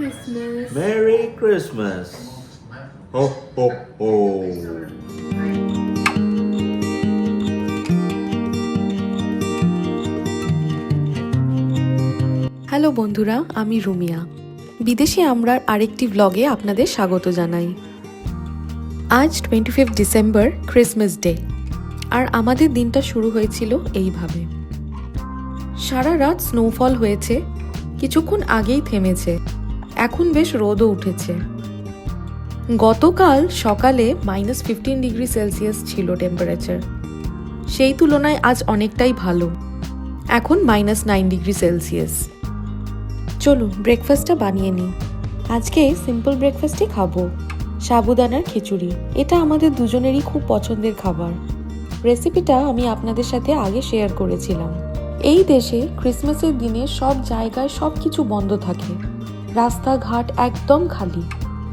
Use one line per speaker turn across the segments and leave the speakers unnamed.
Christmas.
Merry Christmas. Ho ho ho.
Hello বন্ধুরা আমি রুমিয়া বিদেশি আমরার আরেকটি ব্লগে আপনাদের স্বাগত জানাই আজ twenty fifth December Christmas day আর আমাদের দিনটা শুরু হয়েছিল এইভাবে সারা রাত স্নোফল হয়েছে কিছুক্ষণ আগেই থেমেছে এখন বেশ রোদও উঠেছে। গতকাল সকালে মাইনাস ফিফটিন ডিগ্রি সেলসিয়াস ছিল টেম্পারেচার সেই তুলনায় আজ অনেকটাই ভালো। এখন মাইনাস নাইন ডিগ্রি সেলসিয়াস চলুন ব্রেকফাস্টটা বানিয়ে নিই। আজকে সিম্পল ব্রেকফাস্টই খাব। সাবুদানার খিচুড়ি। এটা আমাদের দুজনেরই খুব পছন্দের খাবার। রেসিপিটা আমি আপনাদের সাথে আগে শেয়ার করেছিলাম। এই দেশে ক্রিসমাসের দিনে সব জায়গায় সব কিছু বন্ধ থাকে। রাস্তাঘাট একদম খালি।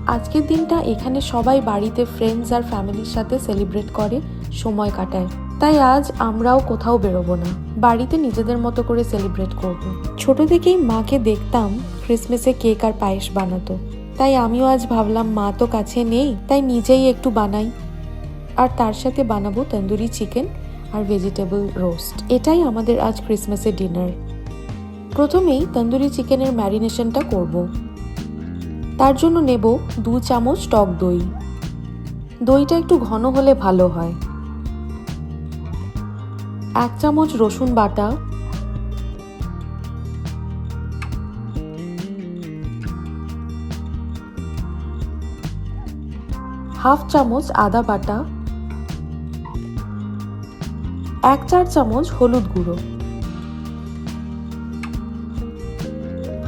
আজকের দিনটা এখানে সবাই বাড়িতে ফ্রেন্ডস আর ফ্যামিলির সাথে সেলিব্রেট করে, সময় কাটায়। তাই আজ আমরাও কোথাও বেরোবো না। বাড়িতে নিজেদের মতো করে সেলিব্রেট করব। ছোট থেকেই মাকে দেখতাম ক্রিসমাসে কেক আর পায়েস বানাতো। তাই আমিও আজ ভাবলাম, মা তো কাছে নেই, তাই নিজেই একটু বানাই। আর তার সাথে বানাবো তন্দুরি চিকেন আর ভেজিটেবল রোস্ট এটাই আমাদের আজ ক্রিসমাসের ডিনার প্রথমেই তন্দুরি চিকেনের ম্যারিনেশনটা করব। তার জন্য নেব দু চামচ টক দই। দইটা একটু ঘন হলে ভালো হয়। এক চামচ রসুন বাটা। হাফ চামচ আদা বাটা। এক চার চামচ হলুদ গুঁড়ো।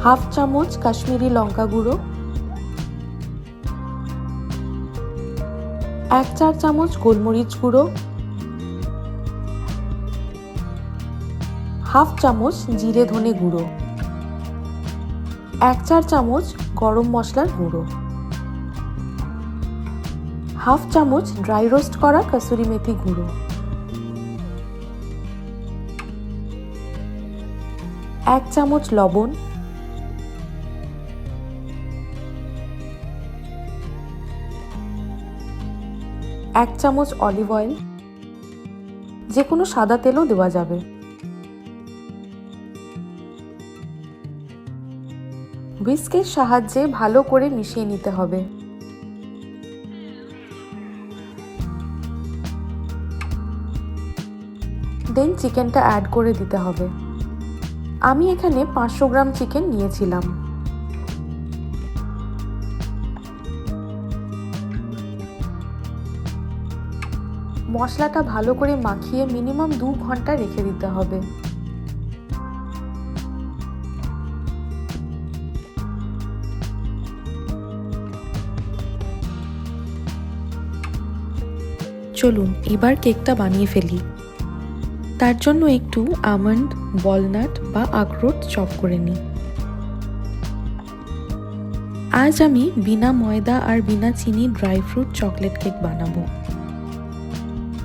হাফ চামচ কাশ্মীরি লঙ্কা গুঁড়ো, এক চার চামচ গোলমরিচ গুঁড়ো, হাফ চামচ জিরে ধনে গুঁড়ো, এক চার চামচ গরম মশলার গুঁড়ো, হাফ চামচ ড্রাই রোস্ট করা কসুরি মেথি গুঁড়ো, এক চামচ লবণ এক চামচ অলিভ অয়েল যে কোনো সাদা তেলও দেওয়া যাবে। হুইস্কের সাহায্যে ভালো করে মিশিয়ে নিতে হবে। দেন চিকেনটা অ্যাড করে দিতে হবে। আমি এখানে পাঁচশো গ্রাম চিকেন নিয়েছিলাম। মশলাটা ভালো করে মাখিয়ে মিনিমাম দু ঘণ্টা রেখে দিতে হবে। চলুন, এবার কেকটা বানিয়ে ফেলি। তার জন্য একটু আমন্ড ওয়ালনাট বা আখরোট চপ করে নিই। আজ আমি বিনা ময়দা আর বিনা চিনি ড্রাই ফ্রুট চকলেট কেক বানাবো।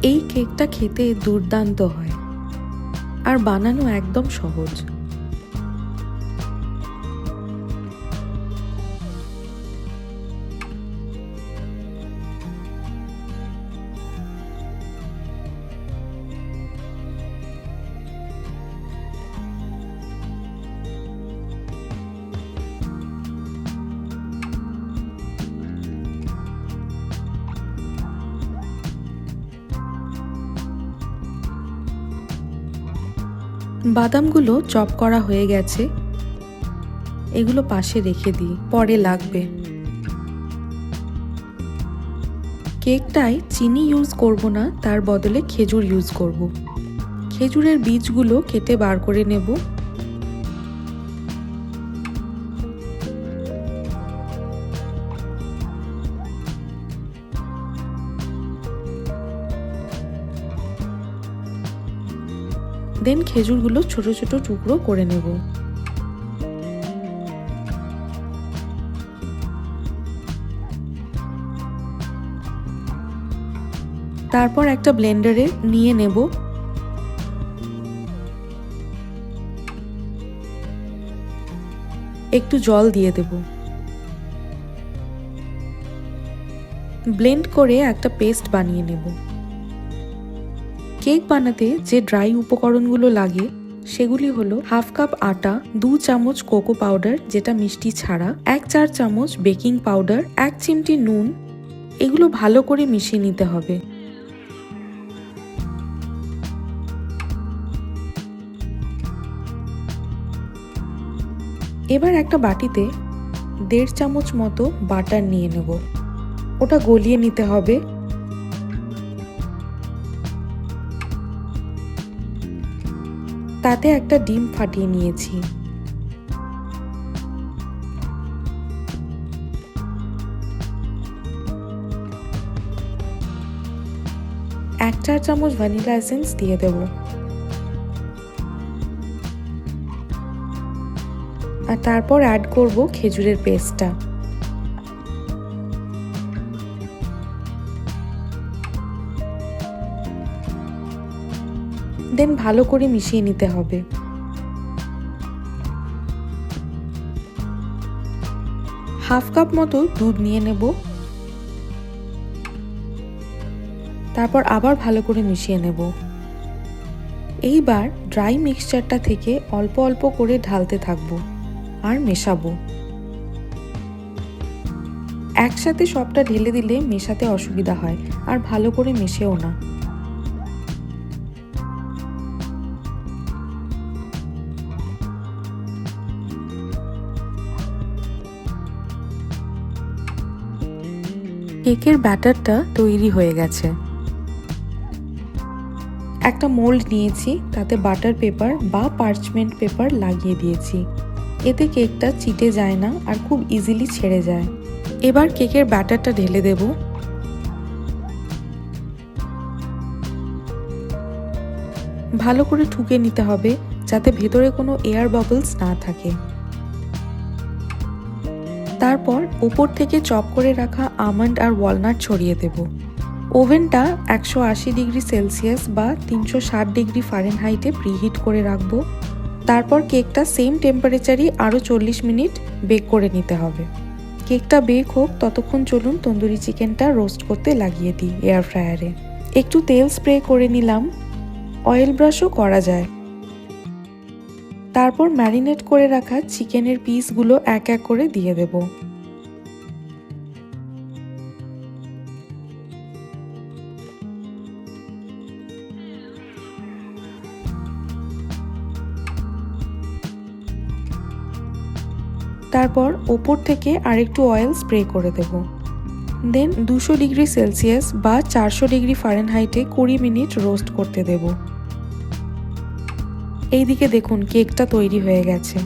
এই কেকটা খেতে দুর্দান্ত হয়। আর বানানো একদম সহজ। বাদামগুলো চপ করা হয়ে গেছে। এগুলো পাশে রেখে দিই, পরে লাগবে। কেকটায় চিনি ইউজ করব না, তার বদলে খেজুর ইউজ করব। খেজুরের বীজগুলো কেটে বার করে নেব। দেন খেজুরগুলো ছোট ছোট টুকরো করে নেব। তারপর একটা ব্লেন্ডারে নিয়ে নেব। একটু জল দিয়ে দেব। ব্লেন্ড করে একটা পেস্ট বানিয়ে নেব। কেক বানাতে যে ড্রাই উপকরণগুলো লাগে, সেগুলি হলো হাফ কাপ আটা, দু চামচ কোকো পাউডার, যেটা মিষ্টি ছাড়া, এক চার চামচ বেকিং পাউডার, এক চিমটি নুন, এগুলো ভালো করে মিশিয়ে নিতে হবে। এবার একটা বাটিতে দেড় চামচ মতো বাটার নিয়ে নেব। ওটা গলিয়ে নিতে হবে। তাতে একটা ডিম ফাটিয়ে নিয়েছি। এক চার চামচ ভ্যানিলা এসেন্স দিয়ে দেব। আর তারপর অ্যাড করব খেজুরের পেস্টটা। দেন ভালো করে মিশিয়ে নিতে হবে। হাফ কাপ মতো দুধ নিয়ে নেব। তারপর আবার ভালো করে মিশিয়ে নেব। এইবার ড্রাই মিক্সচারটা থেকে অল্প অল্প করে ঢালতে থাকব আর মেশাবো। একসাথে সবটা ঢেলে দিলে মেশাতে অসুবিধা হয়, আর ভালো করে মেশেও না। কেকের ব্যাটারটা তৈরি হয়ে গেছে। একটা মোল্ড নিয়েছি, তাতে বাটার পেপার বা পার্চমেন্ট পেপার লাগিয়ে দিয়েছি। এতে কেকটা চিটে যায় না আর খুব ইজিলি ছেড়ে যায়। এবার কেকের ব্যাটারটা ঢেলে দেব। ভালো করে ঠুকে নিতে হবে, যাতে ভেতরে কোনো এয়ার বাবলস না থাকে। তারপর ওপর থেকে চপ করে রাখা আমন্ড আর ওয়ালনাট ছড়িয়ে দেব। ওভেনটা একশো আশি ডিগ্রি সেলসিয়াস বা তিনশো ষাট ডিগ্রি ফারেনহাইটে প্রিহিট করে রাখব। তারপর কেকটা সেম টেম্পারেচারই আরও চল্লিশ মিনিট বেক করে নিতে হবে। কেকটা বেক হোক, ততক্ষণ চলুন তন্দুরি চিকেনটা রোস্ট করতে লাগিয়ে দিই এয়ার ফ্রায়ারে। একটু তেল স্প্রে করে নিলাম। অয়েল ব্রাশও করা যায়। তারপর ম্যারিনেট করে রাখা চিকেনের পিসগুলো এক এক করে দিয়ে দেব। তারপর ওপর থেকে আরেকটু অয়েল স্প্রে করে দেব। দেন দুশো ডিগ্রি সেলসিয়াস বা চারশো ডিগ্রি ফারেনহাইটে কুড়ি মিনিট রোস্ট করতে দেবো। এইদিকে দেখুন, কেকটা তৈরি হয়ে গেছে।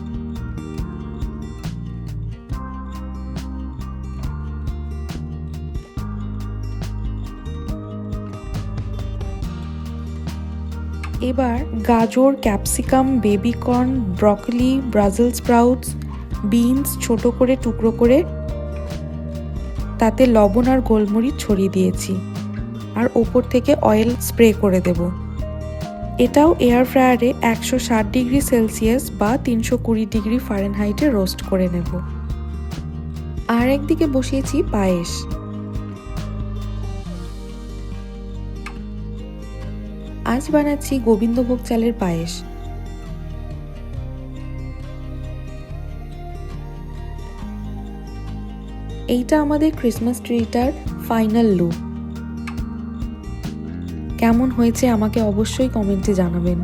এবার গাজর, capsicum baby corn broccoli, Brazil sprouts, beans ছোট করে, টুকরো করে, তাতে লবণ আর গোলমরিচ ছড়িয়ে দিয়েছি। আর ওপর থেকে অয়েল স্প্রে করে দেবো। এটাও এয়ার ফ্রায়ারে একশো ষাট ডিগ্রি সেলসিয়াস বা তিনশো কুড়ি ডিগ্রি ফারেনহাইটে রোস্ট করে নেব। আর একদিকে বসিয়েছি পায়েস। আজ বানাচ্ছি গোবিন্দভোগ চালের পায়েস। এইটা আমাদের ক্রিসমাস ট্রিটার ফাইনাল লুক কেমন হয়েছে আমাকে অবশ্যই কমেন্টে জানাবেন।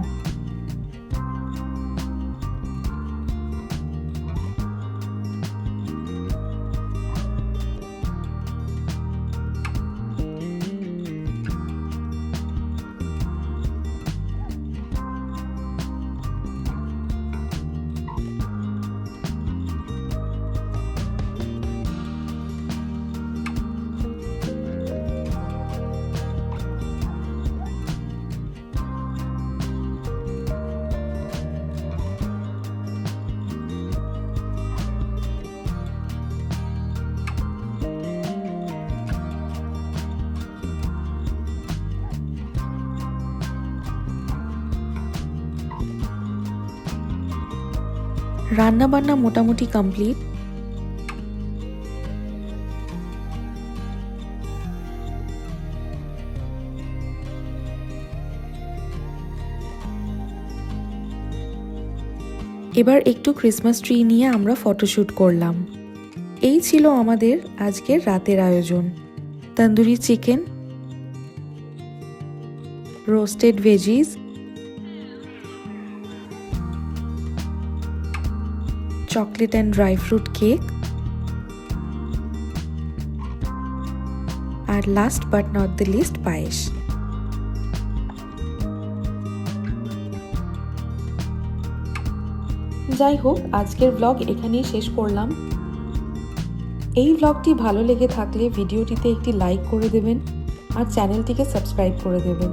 রান্নাবান্না মোটামুটি কমপ্লিট। এবার একটু ক্রিসমাস ট্রি নিয়ে আমরা ফটোশ্যুট করলাম। এই ছিল আমাদের আজকের রাতের আয়োজন। Tandoori chicken roasted veggies chocolate and dry fruit cake. R last but not the least পায়েস। যাই হোক, আজকের ব্লগ এখানেই শেষ করলাম। এই ব্লগটি ভালো লেগে থাকলে ভিডিওটিতে একটি লাইক করে দেবেন আর চ্যানেলটিকে সাবস্ক্রাইব করে দেবেন।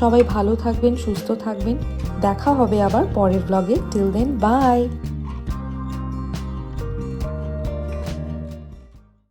সবাই ভালো থাকবেন, সুস্থ থাকবেন। দেখা হবে আবার পরের ব্লগে টিল দেন বাই